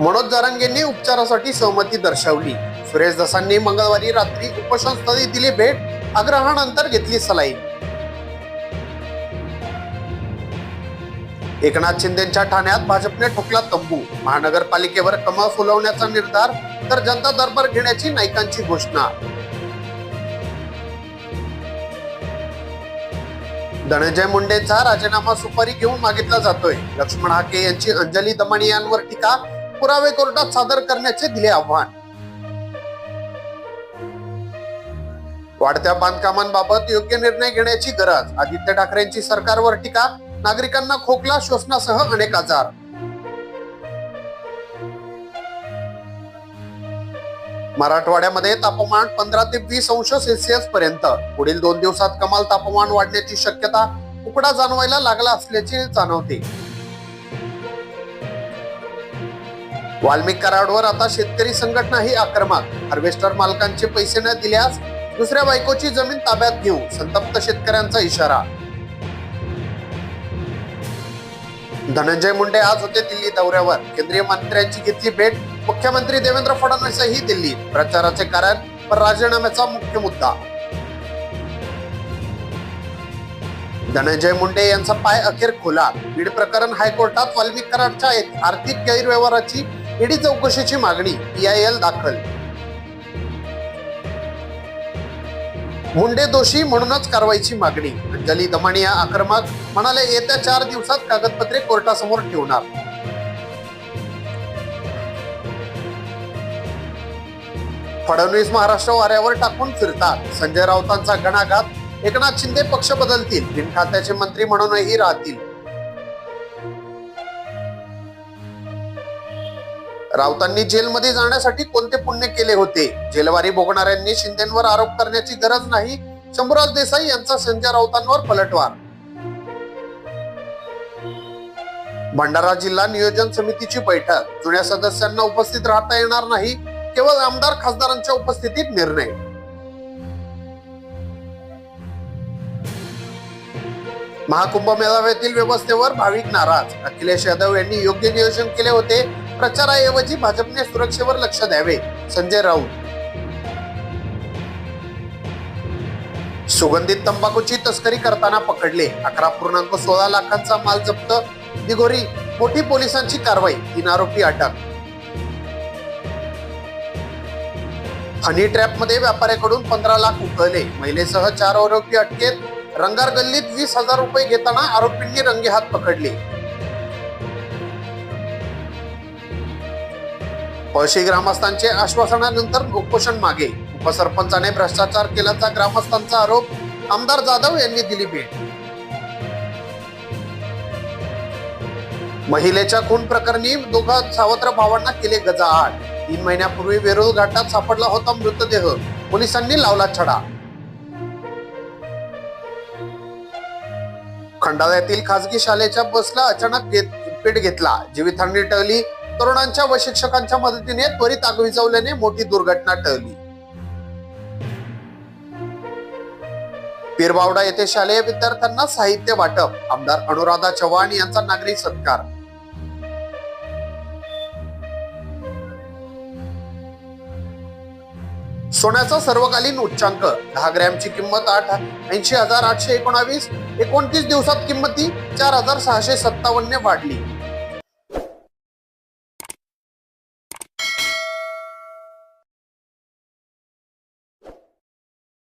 मनोज जरांगेंनी उपचारासाठी सहमती दर्शवली. सुरेश दसांनी मंगळवारी रात्री उपोषणस्थळी दिली भेट आग्रहानंतर घेतली सलाईन एकनाथ शिंदेच्या ठाण्यात भाजपने ठोकला तंबू. महानगरपालिकेवर कमा फुलवण्याचा निर्धार तर जनता दरबार घेण्याची नाईकांची घोषणा. धनंजय मुंडेंचा राजीनामा सुपारी घेऊन मागितला जातोय. लक्ष्मण हाके यांची अंजली दमाणी यांवर टीका पुरावे कोर्टात सादर करण्याचे दिले आव्हान. वाढत्या बांधकामांबाबत योग्य निर्णय घेण्याची गरज आदित्य ठाकरेंची सरकारवर टीका नागरिकांना खोकला श्वसनासह अनेक आजार. मराठवाड्यामध्ये तापमान पंधरा ते वीस अंश सेल्सिअस पर्यंत. पुढील दोन दिवसात कमाल तापमान वाढण्याची शक्यता उकडा जाणवायला लागला असल्याचे जाणवते. वाल्मिक कराडवर आता शेतकरी संघटनाही आक्रमक. हार्वेस्टर मालकांचे पैसे न दिल्यास दुसऱ्या बायकोची जमीन ताब्यात घेऊ संतप्त शेतकऱ्यांचा इशारा. धनंजय मुंडे आज होते दिल्ली दौऱ्यावर. केंद्रीय मंत्र्यांची घेतली भेट. मुख्यमंत्री देवेंद्र फडणवीसही दिल्ली प्रचाराचे कारण पण राजीनाम्याचा मुख्य मुद्दा. धनंजय मुंडे यांचा पाय अखेर खुला बीड प्रकरण हायकोर्टात वाल्मिक कराडच्या आर्थिक गैरव्यवहाराची ईडी चौकशीची मागणी पीआयएल दाखल. मुंडे दोषी म्हणूनच कारवाईची मागणी. अंजली दमानिया आक्रमक म्हणाले येत्या चार दिवसात कागदपत्रे कोर्टासमोर ठेवणार. फडणवीस महाराष्ट्र वाऱ्यावर टाकून फिरतात. संजय राऊतांचा घणाघात एकनाथ शिंदे पक्ष बदलतील. बिनखात्याचे मंत्री म्हणूनही राहतील. राऊतांनी जेलमध्ये जाण्यासाठी कोणते पुण्य केले होते? जेलवारी भोगणाऱ्यांनी शिंदेवर आरोप करण्याची गरज नाही? शंभूराज देसाई यांचा संजय राऊतांवर पलटवार. भंडारा जिल्हा नियोजन समितीची बैठक. जुन्या सदस्यांना उपस्थित राहता येणार नाही. केवळ आमदार खासदारांच्या उपस्थितीत निर्णय. महाकुंभ मेळाव्यातील व्यवस्थेवर भाविक नाराज. अखिलेश यादव यांनी योग्य नियोजन केले होते. प्रचाराऐवजी भाजपने सुरक्षेवर लक्ष द्यावे. संजय राऊत. सुगंधित तंबाखूची तस्करी करताना पकडले. अकरा पूर्णांक सोळा लाखांचा माल जप्त. दिघोरी मोठी पोलिसांची कारवाई. तीन आरोपी अटक. हनी ट्रॅपमध्ये व्यापाऱ्याकडून पंधरा लाख उकळले. महिलेसह चार आरोपी अटकेत. रंगार गल्लीत वीस हजार रुपये घेताना आरोपींनी रंगेहात पकडले. पळशी ग्रामस्थांचे आश्वासनानंतर उपोषण मागे. उपसरपंचाने भ्रष्टाचार केल्याचा ग्रामस्थांचा आरोप आमदार जाधव यांनी दिली भेट. महिलेच्या खून प्रकरणी दोघा सावत्र भावांना केले गजाआड. तीन महिन्यापूर्वी वेरूळ घाटात सापडला होता मृतदेह. पोलिसांनी लावला छडा. खंडाळ्यातील खासगी शाळेच्या बसला अचानक घेत पेट घेतला. जीवितहानी टळली. तरुणांच्या व शिक्षकांच्या मदतीने त्वरित आग विझवल्याने मोठी दुर्घटना टळली. पीरबावडा येथे शालेय विद्यार्थ्यांना साहित्य वाटप. आमदार अनुराधा चव्हाण यांचा नागरी सत्कार. सोन्याचा सर्वकालीन उच्चांक. दहा ग्रॅमची किंमत आठ ऐंशी हजार आठशे एकोणावीस. एकोणतीस दिवसात किंमती चार हजार सहाशे सत्तावन्न वाढली.